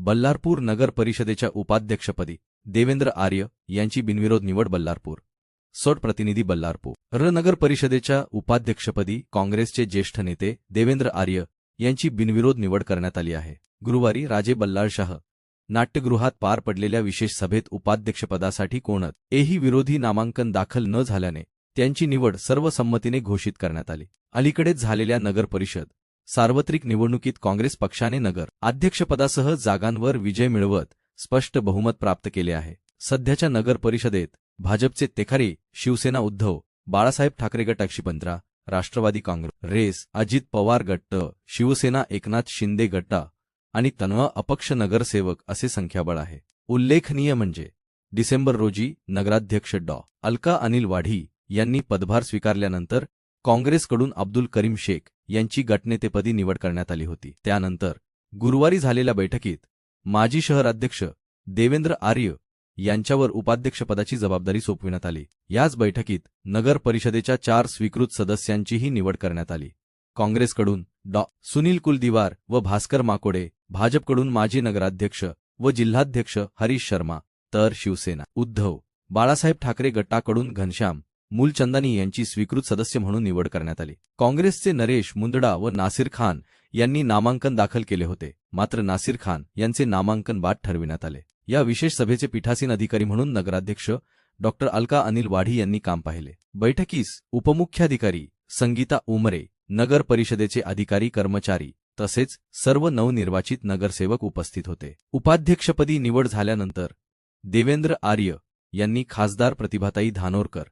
बल्लारपूर नगर परिषदेच्या उपाध्यक्षपदी देवेंद्र आर्य यांची बिनविरोध निवड बल्लारपूर. सोड प्रतिनिधी बल्लारपूर. र नगर परिषदेच्या उपाध्यक्षपदी काँग्रेसचे ज्येष्ठ नेते देवेंद्र आर्य यांची बिनविरोध निवड करण्यात आली आहे. गुरुवारी राजे बल्लाळशाह नाट्यगृहात पार पडलेल्या विशेष सभेत उपाध्यक्षपदासाठी कोणत एही विरोधी नामांकन दाखल न झाल्याने त्यांची निवड सर्वसंमतीने घोषित करण्यात आली. अलीकडेच झालेल्या नगर परिषद सार्वत्रिक निवडणुकीत काँग्रेस पक्षाने नगर अध्यक्षपदासह जागांवर विजय मिळवत स्पष्ट बहुमत प्राप्त केले आहे. सध्याच्या नगर परिषदेत भाजपचे तेखारी शिवसेना उद्धव बाळासाहेब ठाकरे गटाक्षी पंधरा राष्ट्रवादी काँग्रेस रेस अजित पवार गट्ट शिवसेना एकनाथ शिंदे गट्टा आणि तन्वा अपक्ष नगरसेवक असे संख्याबळ आहे. उल्लेखनीय म्हणजे डिसेंबर रोजी नगराध्यक्ष डॉ. अलका अनिल वाढी यांनी पदभार स्वीकारल्यानंतर काँग्रेसकडून अब्दुल करीम शेख यांची गटनेतेपदी निवड करण्यात आली होती. त्यानंतर गुरुवारी झालेल्या बैठकीत माजी शहराध्यक्ष देवेंद्र आर्य यांच्यावर उपाध्यक्षपदाची जबाबदारी सोपविण्यात आली. याच बैठकीत नगर परिषदेच्या चार स्वीकृत सदस्यांचीही निवड करण्यात आली. काँग्रेसकडून डॉ. सुनील कुलदिवार व भास्कर माकोडे भाजपकडून माजी नगराध्यक्ष व जिल्हाध्यक्ष हरीश शर्मा तर शिवसेना उद्धव बाळासाहेब ठाकरे गटाकडून घनश्याम मूलचंदानी यांची स्वीकृत सदस्य म्हणून निवड करण्यात आली. काँग्रेसचे नरेश मुंदडा व नासिर खान यांनी नामांकन दाखल केले होते. मात्र नासिर खान यांचे नामांकन बाद ठरविण्यात आले. या विशेष सभेचे पीठासीन अधिकारी म्हणून नगराध्यक्ष डॉ. अलका अनिल वाढी यांनी काम पाहिले. बैठकीस उपमुख्याधिकारी संगीता उमरे नगर परिषदेचे अधिकारी कर्मचारी तसेच सर्व नवनिर्वाचित नगरसेवक उपस्थित होते. उपाध्यक्षपदी निवड झाल्यानंतर देवेंद्र आर्य यांनी खासदार प्रतिभाताई धानोरकर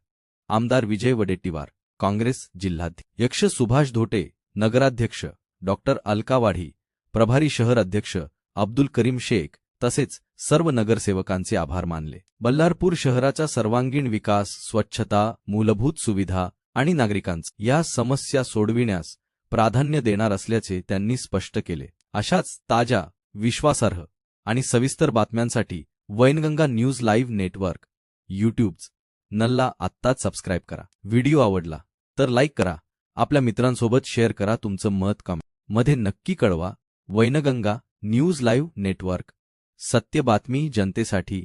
आमदार विजय वडेट्टीवार काँग्रेस जिल्हाध्यक्ष. सुभाष धोटे नगराध्यक्ष. डॉक्टर अलकावाढी प्रभारी शहर अध्यक्ष. अब्दुल करीम शेख तसेच सर्व नगरसेवकांचे आभार मानले. बल्लारपूर शहराचा सर्वांगीण विकास स्वच्छता मूलभूत सुविधा आणि नागरिकांचा या समस्या सोडविण्यास प्राधान्य देणार असल्याचे त्यांनी स्पष्ट केले. अशाच ताज्या विश्वासार्ह आणि सविस्तर बातम्यांसाठी वैनगंगा न्यूज लाईव्ह नेटवर्क यूट्यूब्स नल्ला आत्ताच सबस्क्राईब करा. व्हिडिओ आवडला तर लाईक करा. आपल्या मित्रांसोबत शेअर करा तुमचं मत कमेंटमध्ये नक्की कळवा. Wainganga news live network. सत्य बातमी जनतेसाठी.